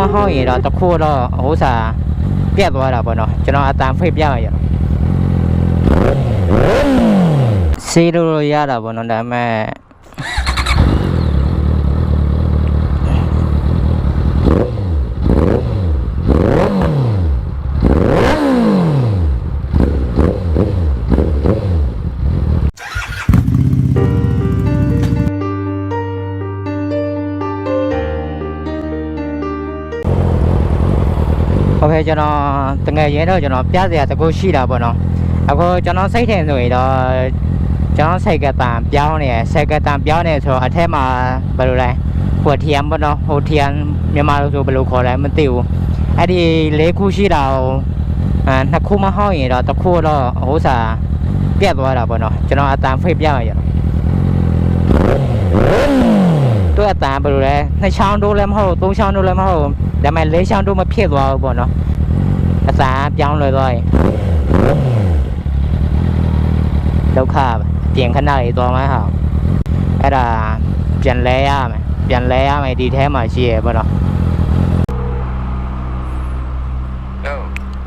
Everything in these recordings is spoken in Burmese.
မဟောင်းရင်တော့တစ်ခုတော့ဟိုစားပြတ်သွားတာပေါ့နော်ကျွန်တော်အတန်ဖိတ်ပြရရစေးလို့ရတာပေါ့နော်ဒါပေမဲ့ လည်းကျွန်တော်တငယ်ရဲတော့ကျွန်တော်ပြစရာတကူရှိတာပေါ့နော်အခုကျွန်တော်စိတ်ထင်ဆိုရင်တော့ကျွန်တော်စိတ်ကတန်ပြောင်းနေစိတ်ကတန်ပြောင်းနေဆိုတော့အထက်မှာဘယ်လိုလဲဟိုထီယံပေါ့နော်ဟိုထီယံမြန်မာလိုဆိုဘယ်လိုခေါ်လဲမသိဘူးအဲ့ဒီ၄ခုရှိတာကိုအဲနှစ်ခုမဟောင်းရင်တော့တစ်ခုတော့ဟိုစားပြတ်သွားတာပေါ့နော်ကျွန်တော်အတန်ဖိတ်ပြရရတို့အတန်ဘယ်လိုလဲနှစ်ချောင်းတို့လည်းမဟုတ်ဘူးသုံးချောင်းတို့လည်းမဟုတ်ဘူးဒါပေမဲ့၄ချောင်းတို့မဖြစ်သွားဘူးပေါ့နော်าษาย้ำลอยๆแล้วข้าเตียงขนาดอีตัวไหมครับไอ้ด่าเปลี่ยนแล้วไหมเปลี่ยนแล้วไหมดีแท้มาเชียร์บ่หรอ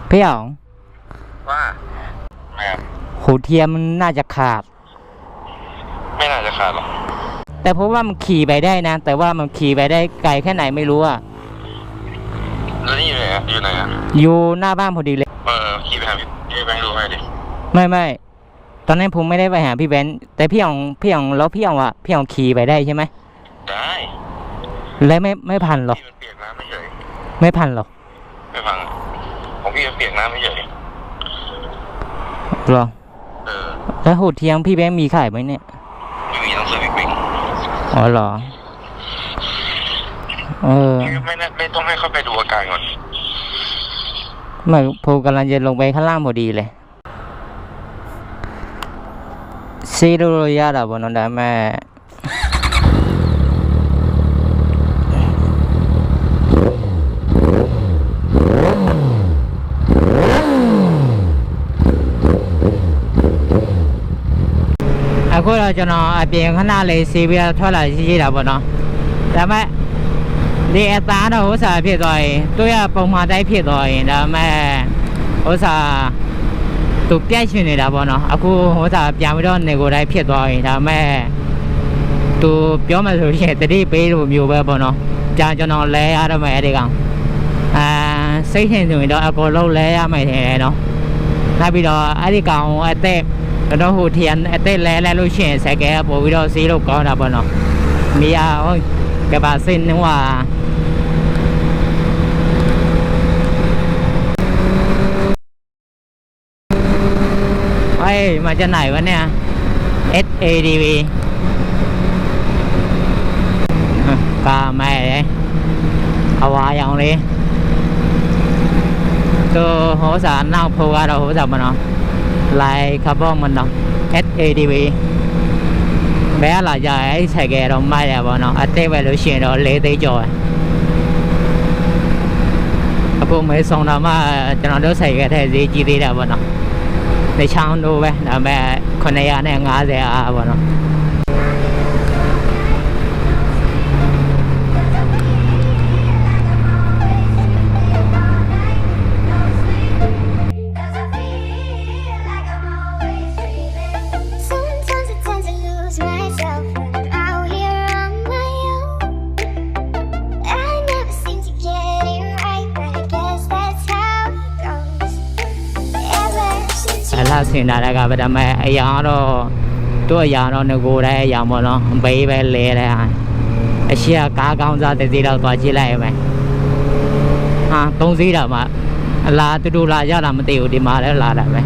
พี่อ๋องว่าหูเทียมมันน่าจะขาด ไม่น่าจะขาดหรอกแต่เพราะว่ามันขี่ไปได้นะ แต่ว่ามันขี่ไปได้ไกลแค่ไหนไม่รู้อะ แล้วนี่อยู่ไหนอะอยู่ไหนอะอยู่หน้าบ้านพอดีเลย เออขี่ไปหาพี่พี่แบงค์ดูให้ดิไม่ไม่ตอนนั้นผมไม่ได้ไปหาพี่เบนซ์แต่พี่องพี่องแล้วพี่องอะพี่องขี่ไปได้ใช่ไหมได้แล้วไม่ไม่พันหรอกพี่มันเปียกน้ำไม่เฉยไม่พันหรอกไม่ฟังของพี่มันเปียกน้ำไม่เฉยหรอเออแล้วหูเทียมพี่เบนซ์มีขายไหมเนี่ยไม่มีต้องซื้อบิ๊กบิ๊กอ๋อเหรอ เออ พี่ไม่น่าไม่ต้องให้เขาไปดูอาการก่อน ไม่ผมกำลังจะลงไปข้างล่างพอดีเลยซีโรยาดาบนนั้นแม่အခုတော့ကျွန်တော်အပြင်ခဏလေးစီးပြီးတော့ထွက်လာရှိရှိတာပေါ့နော်ဒါပေမဲ့ ဒီအသားတော့ဥစ္စာဖြစ်သွားရင်တို့ရပုံမှန်တိုင်းဖြစ်သွားရင်ဒါပေမဲ့ဥစ္စာသူပြတ်ရှင်နေတာပေါ့နော်အခုဥစ္စာပြန်ပြီးတော့နေကိုယ်တိုင်းဖြစ်သွားရင်ဒါပေမဲ့သူပြောမှဆိုရင်တတိပေးလို့မျိုးပဲပေါ့နော်ကြာကျွန်တော်လဲရတော့မယ်အဲ့ဒီကောင်အာစိတ်ထင်ဆိုရင်တော့အကုန်လုံးလဲရမယ်ထင်တယ်နော်နောက်ပြီးတော့အဲ့ဒီကောင်အသက်ကျွန်တော်ဟိုထီယန်အသက်လဲလဲလို့ရှိရင်စက်ကဲပို့ပြီးတော့စီးလို့ကောင်းတာပေါ့နော်မရဟုတ်ကဘာစင်းနွား เฮ้ ยมาจากไหนวะเนี่ย S A D V กาแม่เลยเอาวาอย่างนี้ตัวหัวสารนั่งพูว่าเราหัวสารมันเนาะลายคาร์บอนมันเนาะ S A D V ဘယ်လာကြအဲ့ဆက်ကြတော့မိုက်ရပါတော့အသေးပဲလို့ရှိရင်တော့၄သိန်းကျော်အခုမဲဆောင်တာမှကျွန်တော်တို့ဆိုင်ခဲ့တဲ့ဈေးကြီးသေးတာပေါ့နော် ในချောင်းတို့ပဲဒါပေမဲ့950အားပေါ့နော် အလားစင်တာကပဲဒါပေမဲ့အရာတော့သူ့အရာတော့ငကိုတဲ့အရာပေါ့နော်ဘေးပဲလဲတဲ့ဟာအရှိကကားကောင်းစားတစ်စီးတော့သွားကြည့်လိုက်ရမယ်ဟာသုံးစီးတာမှအလားတူတူလာရတာမသိဘူးဒီမှာလည်းလာတာပဲ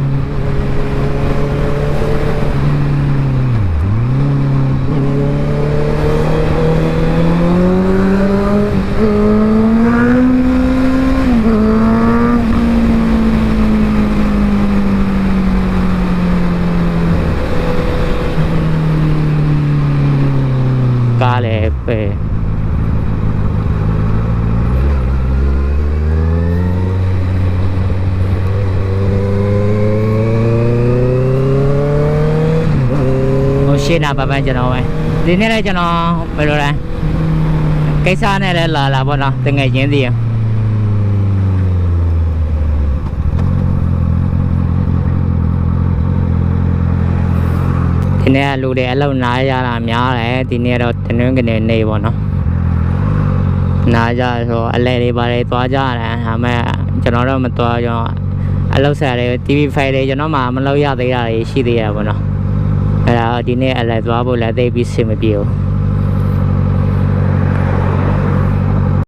về. Xe nào, bà bạn cho nó, mày. Đi nơi đây cho nó bây giờ này cái xa này là là bọn nó từ ngày gì đi ဒီနေ့ကလူတွေအလုံးနားရတာများတယ်ဒီနေ့တော့တနင်္ဂနွေနေ့ပေါ့နော်နားကြဆိုအလဲတွေပါတယ်သွားကြတယ်ဒါပေမဲ့ကျွန်တော်တော့မသွားကျွန်တော်အလုပ်ဆက်တယ် TV file တွေကျွန်တော်မှမလုပ်ရသေးတာတွေရှိသေးရပေါ့နော်အဲ့ဒါဒီနေ့အလဲသွားဖို့လည်းသိပြီးစင်မပြေဘူး